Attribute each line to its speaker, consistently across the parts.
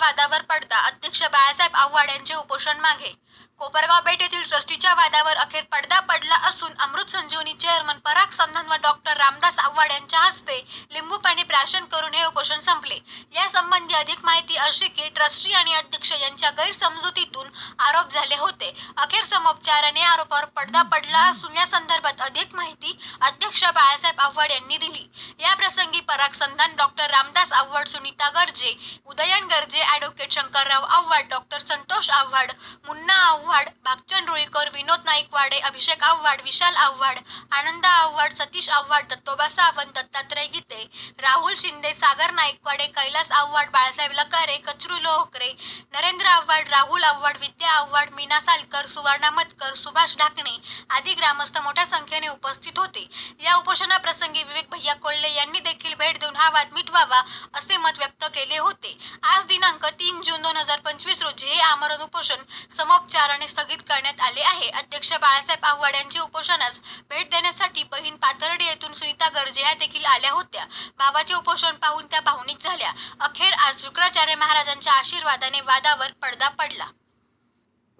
Speaker 1: वादावर पडदा अध्यक्ष बाळासाहेब आव्हाड यांचे उपोषण मागे. कोपरगाव पेठ येथील ट्रस्टीच्या वादावर अखेर पडदा पडला असून अमृत संजीवनी चेअरमन नाग संधान व डॉक्टर रामदास आव्हाड यांच्या हस्ते लिंबू पाणी प्राशन करून हे उपोषण संपले. या संबंधी अधिक माहिती अशी की ट्रस्टी आणि अध्यक्ष यांच्या गैरसमजुतीतून आरोप झाले होते. अखेर समोपचाराने आरोपावर पडदा पडला असून या संदर्भात अधिक माहिती अध्यक्ष बाळासाहेब आव्हाड यांनी दिली. या प्रसंगी Parag Sandhan doctor Ramdas Awhad Sunita Garje Udayan Garje advocate Shankarrao Avhad doctor Santosh Avhad Munna Avhad Bhagchand Rulikar Vinod Naikwade Abhishek Avhad Vishal Avhad Anand Avhad Satish Avhad Dattoba Sawant Dattatray Gite Rahul Shinde Sagar Naikwade Kailas Avhad Balasaheb Lakare Kachru Lohkare Narendra Awhad Rahul Awhad Vidya Awhad Meena Salkar Suvarna Matkar Subhash Dhakane आदी ग्रामस्थ मोठ्या संख्येने उपस्थित होते. या उपोषणाप्रसंगी विवेक भैया कोल्हे यांनी देखील भेट देऊन हा वाद मिटवावा असे मत व्यक्त केले होते. आज दिनांक तीन जून दोन हजार पंचवीस रोजी हे आमरण उपोषण समोपचाराने स्थगित करण्यात आले आहे. अध्यक्ष बाळासाहेब आव्हाड यांच्या उपोषणास भेट देण्यासाठी बहीण पाथर्डी येथून सुनीता गर्जे या देखील आल्या होत्या. भावाचे उपोषण पाहून त्या भावनिक झाल्या. अखेर आज शुक्राचार्य महाराजांच्या आशीर्वादाने वादावर पडदा पडला.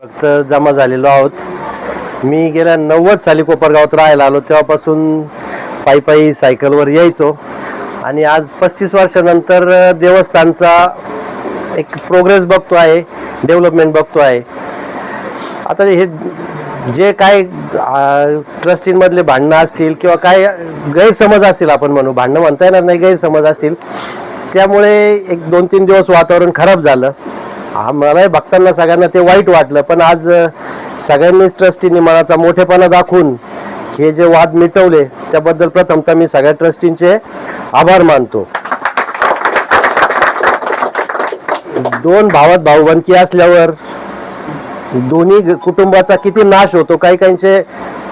Speaker 2: फक्त जमा झालेलो आहोत. मी गेल्या नव्वद साली कोपरगावात राहायला आलो तेव्हापासून पायी पायी सायकलवर यायचो. आणि आज पस्तीस वर्षानंतर देवस्थानचा एक प्रोग्रेस बघतो आहे डेव्हलपमेंट बघतो आहे. आता हे जे काय ट्रस्टींमधले भांडणं असतील किंवा काय गैरसमज असतील आपण म्हणू भांडणं म्हणता येणार नाही गैरसमज असतील त्यामुळे एक दोन तीन दिवस वातावरण खराब झालं. आम्हालाही भक्तांना सगळ्यांना ते वाईट वाटलं पण आज सगळ्यांनीच ट्रस्टींनी मनाचा मोठेपणा दाखवून हे जे वाद मिटवले त्याबद्दल प्रथमतः मी सगळ्या ट्रस्टींचे आभार मानतो. दोन भावात भाऊबंदकी असल्यावर दोन्ही कुटुंबाचा किती नाश होतो काही काहींचे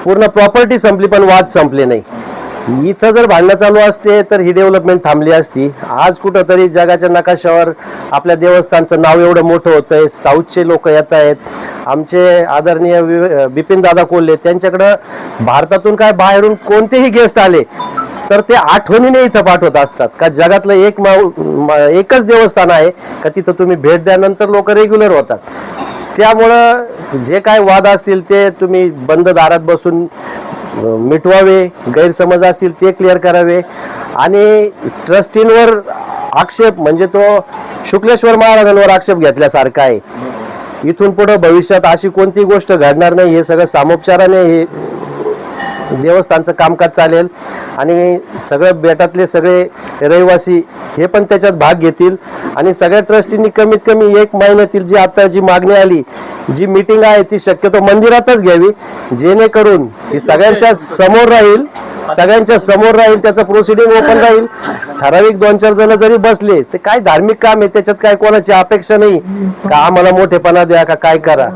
Speaker 2: पूर्ण प्रॉपर्टी संपली पण वाद संपले नाही. इथं जर भांडणं चालू असते तर ही डेव्हलपमेंट थांबली असती. आज कुठंतरी जगाच्या नकाशावर आपल्या देवस्थानचं नाव एवढं मोठं होतंय साऊथचे लोक येत आहेत. आमचे आदरणीय बिपिन दादा कोल्हे त्यांच्याकडं भारतातून काय बाहेरून कोणतेही गेस्ट आले तर ते आठवणीने इथं पाठवत असतात. का जगातलं एक एकच देवस्थान आहे का तिथं तुम्ही भेट द्यानंतर लोक रेग्युलर होतात. त्यामुळं जे काय वाद असतील ते तुम्ही बंद दारात बसून मिटवावे गैरसमज असतील ते क्लिअर करावे. आणि ट्रस्टींवर आक्षेप म्हणजे तो शुक्लेश्वर महाराजांवर आक्षेप घेतल्यासारखा आहे. इथून पुढं भविष्यात अशी कोणती गोष्ट घडणार नाही हे सगळं सामोपचाराने हे देवस्थानचं कामकाज चालेल. आणि सगळं बेटातले सगळे रहिवासी हे पण त्याच्यात भाग घेतील. आणि सगळ्या ट्रस्टींनी कमीत कमी एक महिन्यातील जी आता जी मागणी आली जी मीटिंग आहे ती शक्यतो मंदिरातच घ्यावी. जेणेकरून ही सगळ्यांच्या समोर राहील सगळ्यांच्या समोर राहील त्याचं प्रोसिडिंग ओपन राहील. ठराविक दोन चार जण जरी बसले ते काय धार्मिक काम आहे त्याच्यात काय कोणाची अपेक्षा नाही? का आम्हाला मोठेपणा द्या का काय करा?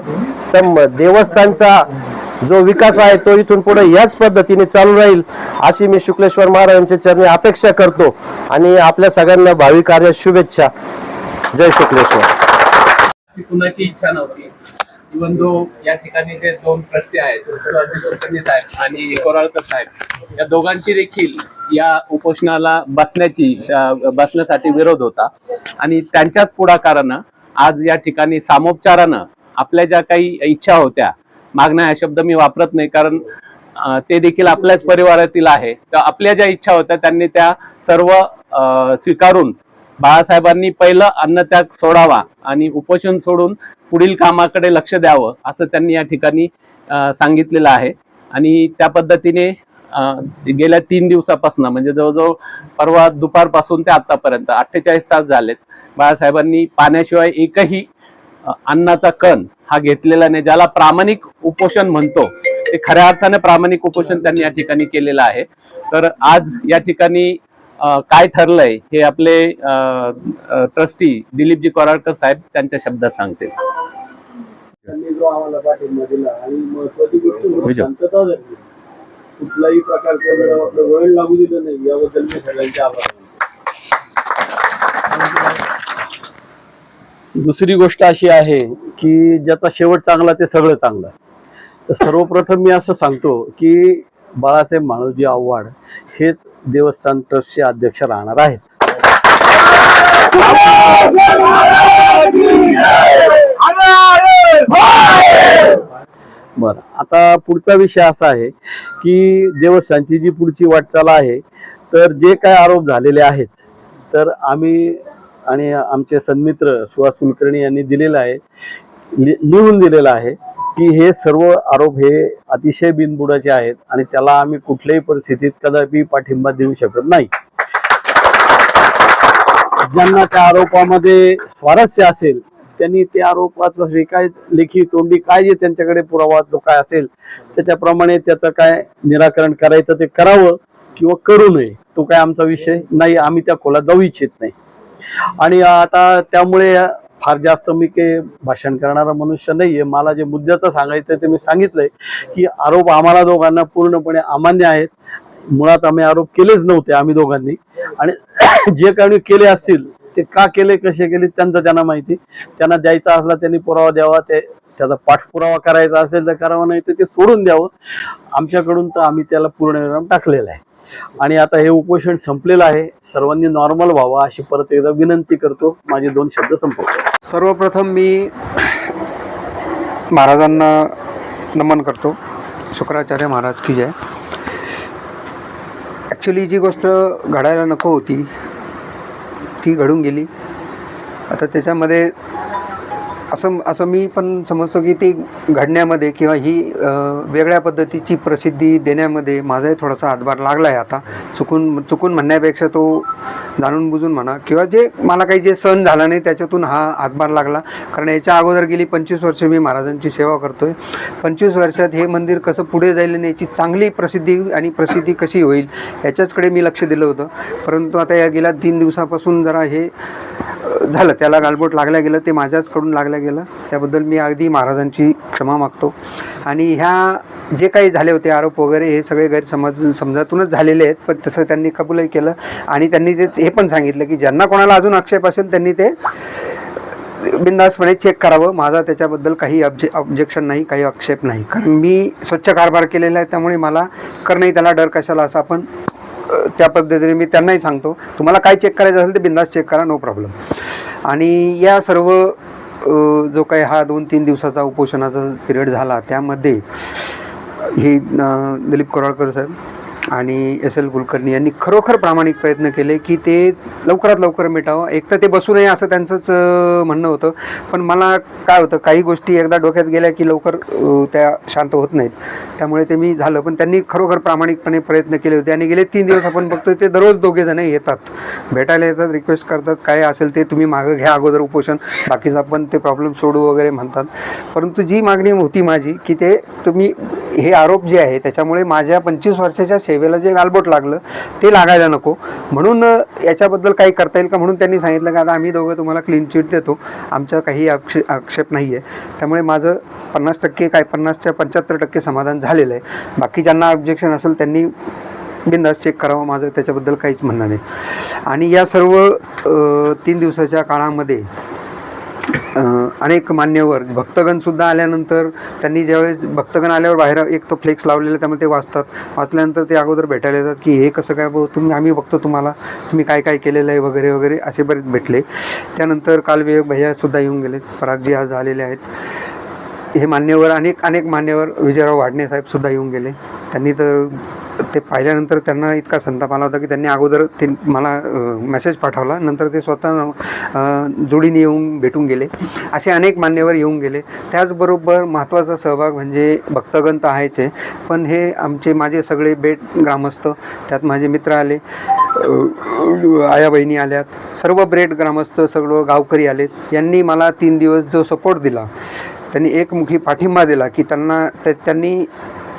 Speaker 2: तर देवस्थानचा जो विकास आहे तो इथून पुढे याच पद्धतीने चालू राहील अशी मी शुक्लेश्वर महाराजांच्या चरणी अपेक्षा करतो. आणि आपल्या सगळ्यांना भावी कार्यात शुभेच्छा. जय शुक्लेश्वर.
Speaker 3: कुणाची इच्छा नव्हती. इवन दो या ठिकाणी जे दोन प्रश्न आहेत साहेब आणि कोराळकर साहेब या दोघांची देखील या उपोषणाला बसण्याची बसण्यासाठी विरोध होता. आणि त्यांच्याच पुढाकारानं आज या ठिकाणी सामोपचारानं आपल्या ज्या काही इच्छा होत्या मागण्या हा शब्द मी वापरत नाही कारण ते देखील आपल्याच परिवारातील आहे. तर आपल्या ज्या इच्छा होत्या त्यांनी त्या सर्व स्वीकारून बाळासाहेबांनी पहिलं अन्नत्याग सोडावा आणि उपोषण सोडून पुढील कामाकडे लक्ष द्यावं असं त्यांनी या ठिकाणी सांगितलेलं आहे. आणि त्या पद्धतीने गेल्या तीन दिवसापासून म्हणजे जवळजवळ परवा दुपारपासून ते आतापर्यंत अठ्ठेचाळीस तास झालेत बाळासाहेबांनी पाण्याशिवाय एकही अन्नाचा कण हा घेतलेला नाही ज्याला प्रामाणिक उपोषण म्हणतो. ते खऱ्या अर्थाने प्रामाणिक उपोषण त्यांनी या ठिकाणी केलेलं आहे. तर आज या ठिकाणी काय ठरलंय हे आपले ट्रस्टी दिलीपजी कोराडकर साहेब त्यांच्या शब्दात सांगतील.
Speaker 4: कुठल्याही प्रकारचं लागू दिलं नाही याबद्दल मी सगळ्यांचे आभार. दुसरी गोष्ट अशी आहे की ज्याचा शेवट चांगला ते सगळं चांगलं तर सर्वप्रथम मी असं सांगतो की बाळासाहेब माणूजी आव्हाड हेच देवस्थान ट्रस्टचे अध्यक्ष राहणार आहेत. बरं आता पुढचा विषय असा आहे की देवस्थानची जी पुढची वाटचाल आहे तर जे काय आरोप झालेले आहेत तर आम्ही आणि आमचे सन्मित्र सुहास कुलकर्णी यांनी दिलेलं आहे लि- लिहून दिलेलं आहे की हे सर्व आरोप हे अतिशय बिनबुडाचे आहेत आणि त्याला आम्ही कुठल्याही परिस्थितीत कदापि पाठिंबा देऊ शकत नाही. ज्यांना त्या आरोपामध्ये स्वारस्य असेल त्यांनी त्या आरोपाचं जे काय लेखी तोंडी काय जे त्यांच्याकडे पुरावा जो काय असेल त्याच्याप्रमाणे त्याचं काय निराकरण करायचं ते करावं किंवा करू नये तो काय आमचा विषय नाही. आम्ही त्या खोलात जाऊ इच्छित नाही. आणि आता त्यामुळे फार जास्त मी काही भाषण करणारा मनुष्य नाही आहे मला जे मुद्द्याचं सांगायचं ते मी सांगितलंय की आरोप आम्हाला दोघांना पूर्णपणे अमान्य आहेत. मुळात आम्ही आरोप केलेच नव्हते आम्ही दोघांनी. आणि जे काही केले असतील ते का केले कसे केले त्यांचं त्यांना माहिती. त्यांना द्यायचा असला त्यांनी पुरावा द्यावा ते त्याचा पाठपुरावा करायचा असेल तर करावा नाही तर ते सोडून द्यावं. आमच्याकडून तर आम्ही त्याला पूर्ण विराम टाकलेला आहे. आणि आता हे उपोषण संपलेलं आहे. सर्वांनी नॉर्मल व्हावं अशी परत एकदा विनंती करतो. माझे दोन शब्द संपवतो.
Speaker 5: सर्वप्रथम मी महाराजांना नमन करतो. शुक्राचार्य महाराज की जय. ॲक्च्युली जी गोष्ट घडायला नको होती ती घडून गेली. आता त्याच्यामध्ये असं असं मी पण समजतो की ती घडण्यामध्ये किंवा ही वेगळ्या पद्धतीची प्रसिद्धी देण्यामध्ये माझाही थोडासा हातभार लागला आहे आता. चुकून चुकून म्हणण्यापेक्षा तो जाणून बुजून म्हणा किंवा जे मला काही जे सण झाला नाही त्याच्यातून हा हातभार लागला. कारण याच्या अगोदर गेली पंचवीस वर्ष मी महाराजांची सेवा करतो आहे पंचवीस वर्षात हे मंदिर कसं पुढे जाईल आणि याची चांगली प्रसिद्धी आणि प्रसिद्धी कशी होईल याच्याचकडे मी लक्ष दिलं होतं. परंतु आता या गेल्या तीन दिवसापासून जरा हे झालं. त्याला गालबोट लागल्या गेलं ते माझ्याचकडून लागल्या गेलं. त्याबद्दल मी अगदी महाराजांची क्षमा मागतो. आणि ह्या जे काही झाले होते आरोप वगैरे हे सगळे गैरसमज समजातूनच झालेले आहेत पण तसं त्यांनी कबूलही केलं. आणि त्यांनी ते हे पण सांगितलं की ज्यांना कोणाला अजून आक्षेप असेल त्यांनी ते बिंदासपणे चेक करावं. माझा त्याच्याबद्दल काही ऑब्जे ऑब्जेक्शन नाही काही आक्षेप नाही. कारण मी स्वच्छ कारभार केलेला आहे त्यामुळे मला कर नाही त्याला डर कशाला असं आपण त्या पद्धतीने मी त्यांनाही सांगतो. तुम्हाला काय चेक करायचं असेल ते बिंदास चेक करा नो प्रॉब्लेम आणि या सर्व जो काही हा दोन तीन दिवसाचा उपोषणाचा पिरियड झाला त्यामध्ये हे दिलीप कराळकर साहेब आणि एस एल कुलकर्णी यांनी खरोखर प्रामाणिक प्रयत्न केले की ते लवकरात लवकर मिटावं. एक तर ते बसू नये असं त्यांचंच म्हणणं होतं. पण मला काय होतं काही गोष्टी एकदा डोक्यात गेल्या की लवकर त्या शांत होत नाहीत. त्यामुळे ते मी झालं. पण त्यांनी खरोखर प्रामाणिकपणे प्रयत्न केले होते. आणि गेले तीन दिवस आपण बघतोय ते दररोज दोघे जण येतात. भेटायला येतात रिक्वेस्ट करतात काय असेल ते तुम्ही मागं घ्या अगोदर उपोषण. बाकीचं आपण ते प्रॉब्लेम सोडू वगैरे म्हणतात. परंतु जी मागणी होती माझी की ते तुम्ही हे आरोप जे आहे त्याच्यामुळे माझ्या पंचवीस वर्षाच्या सेवेला जे गालबोट लागलं ते लागायला नको. म्हणून याच्याबद्दल काही करता येईल का? म्हणून त्यांनी सांगितलं की आता आम्ही दोघं तुम्हाला क्लीन चिट देतो. आमचा काही आक्षे आक्षेप नाही आहे त्यामुळे माझं पन्नास टक्के काय पन्नासच्या पंच्याहत्तर टक्के समाधान झालेलं आहे. बाकी ज्यांना ऑब्जेक्शन असेल त्यांनी बिंदास चेक करावा. माझं त्याच्याबद्दल काहीच म्हणणं नाही. आणि या सर्व तीन दिवसाच्या काळामध्ये अनेक मान्यवर भक्तगणसुद्धा आल्यानंतर त्यांनी ज्यावेळेस भक्तगण आल्यावर बाहेर एक तो फ्लेक्स लावलेला त्यामुळे ते वाचतात. वाचल्यानंतर ते अगोदर भेटायला येतात की हे कसं काय भाऊ तुम्ही आम्ही बघतो तुम्हाला तुम्ही काय काय केलेलं आहे वगैरे वगैरे असे बरेच भेटले. त्यानंतर कालवे भैयासुद्धा येऊन गेले. परागजी आज आलेले आहेत. हे मान्यवर अनेक अनेक मान्यवर विजयराव वाडणे साहेबसुद्धा येऊन गेले. त्यांनी तर ते पाहिल्यानंतर त्यांना इतका संताप आला होता की त्यांनी अगोदर ते मला मेसेज पाठवला. नंतर ते स्वतः जोडीने येऊन भेटून गेले. असे अनेक मान्यवर येऊन गेले. त्याचबरोबर महत्त्वाचा सहभाग म्हणजे भक्तगण तर आहेच आहे. पण हे आमचे माझे सगळे बेट ग्रामस्थ त्यात माझे मित्र आले. आया बहिणी आल्यात. सर्व ब्रेड ग्रामस्थ सगळं गावकरी आले यांनी मला तीन दिवस जो सपोर्ट दिला त्यांनी एकमुखी पाठिंबा दिला की त्यांना त्यांनी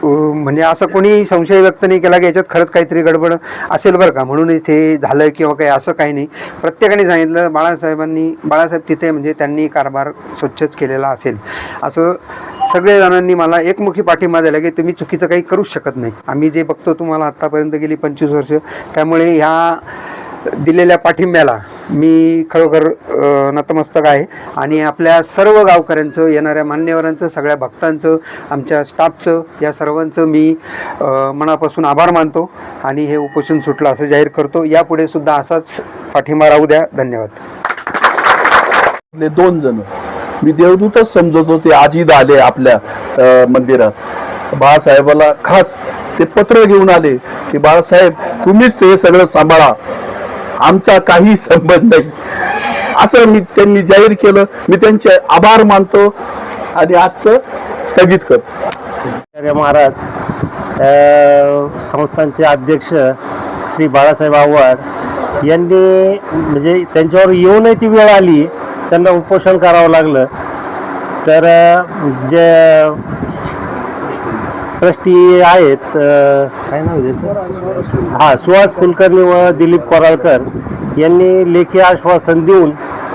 Speaker 5: म्हणजे असं कोणी संशय व्यक्त नाही केला की याच्यात खरंच काहीतरी गडबड असेल बरं का? म्हणूनच हे झालं किंवा काही असं काही नाही. प्रत्येकाने सांगितलं बाळासाहेबांनी बाळासाहेब तिथे म्हणजे त्यांनी कारभार स्वच्छच केलेला असेल. असं सगळे जणांनी मला एकमुखी पाठिंबा दिला की तुम्ही चुकीचं काही करूच शकत नाही. आम्ही जे बघतो तुम्हाला आत्तापर्यंत गेली पंचवीस वर्ष त्यामुळे ह्या दिलेल्या पाठिंब्याला मी खरोखर नतमस्तक आहे. आणि आपल्या सर्व गावकऱ्यांचं येणाऱ्या मान्यवरांचं सगळ्या भक्तांचं आमच्या स्टाफचं या सर्वांचं मी मनापासून आभार मानतो आणि हे उपोषण सुटलं असं जाहीर करतो. यापुढे सुद्धा असाच पाठिंबा राहू द्या. धन्यवाद.
Speaker 6: दोन जण. मी देवदूतच समजत होते आजीद आले आपल्या मंदिरात. बाळासाहेबाला खास ते पत्र घेऊन आले की बाळासाहेब तुम्हीच हे सगळं सांभाळा. आमचा काही संबंध नाही. असं मी त्यांनी जाहीर केलं. मी त्यांचे आभार मानतो आणि आजचं स्थगित करतो.
Speaker 2: महाराज संस्थांचे अध्यक्ष श्री बाळासाहेब आव्हाड यांनी म्हणजे त्यांच्यावर येऊनही ती वेळ आली त्यांना उपोषण करावं लागलं. तर जे ट्रस्टी आहेत अ, काय नाव आहे त्याचं? हां सुहास कुलकर्णी व दिलीप कोराळकर यांनी लेखी आश्वासन देऊन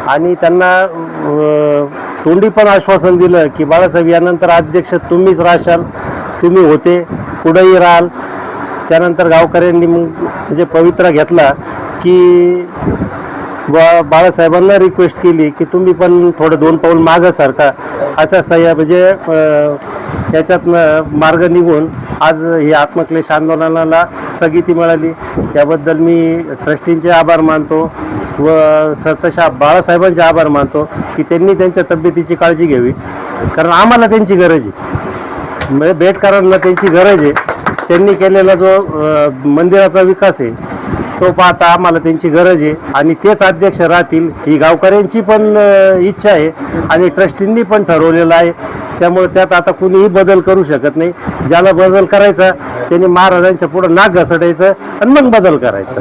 Speaker 2: आणि त्यांना अ, तोंडी पण आश्वासन दिलं की बाळासाहेब यानंतर अध्यक्ष तुम्हीच राहशाल तुम्ही होते पुढेही राहाल. त्यानंतर गावकऱ्यांनी मग म्हणजे पवित्रा घेतला की बा बाळासाहेबांना रिक्वेस्ट केली की तुम्ही पण थोडं दोन पाऊल मागं सारखा अशा सह्या म्हणजे अ, याच्यातनं मार्ग निघून आज हे आत्मक्लेश आंदोलनाला स्थगिती मिळाली. त्याबद्दल मी ट्रस्टींचे आभार मानतो व सरतशा बाळासाहेबांचे आभार मानतो की त्यांनी त्यांच्या तब्येतीची काळजी घ्यावी. कारण आम्हाला त्यांची गरज आहे. म्हणजे बेटकरांना त्यांची गरज आहे. त्यांनी केलेला जो मंदिराचा विकास आहे तो पाहता आम्हाला त्यांची गरज आहे. आणि तेच अध्यक्ष राहतील ही गावकऱ्यांची पण इच्छा आहे आणि ट्रस्टींनी पण ठरवलेलं आहे. त्यामुळे त्यात आता कुणीही बदल करू शकत नाही. ज्याला बदल करायचा त्यांनी महाराजांच्या पुढं नाक घसडायचं आणि मग बदल करायचा.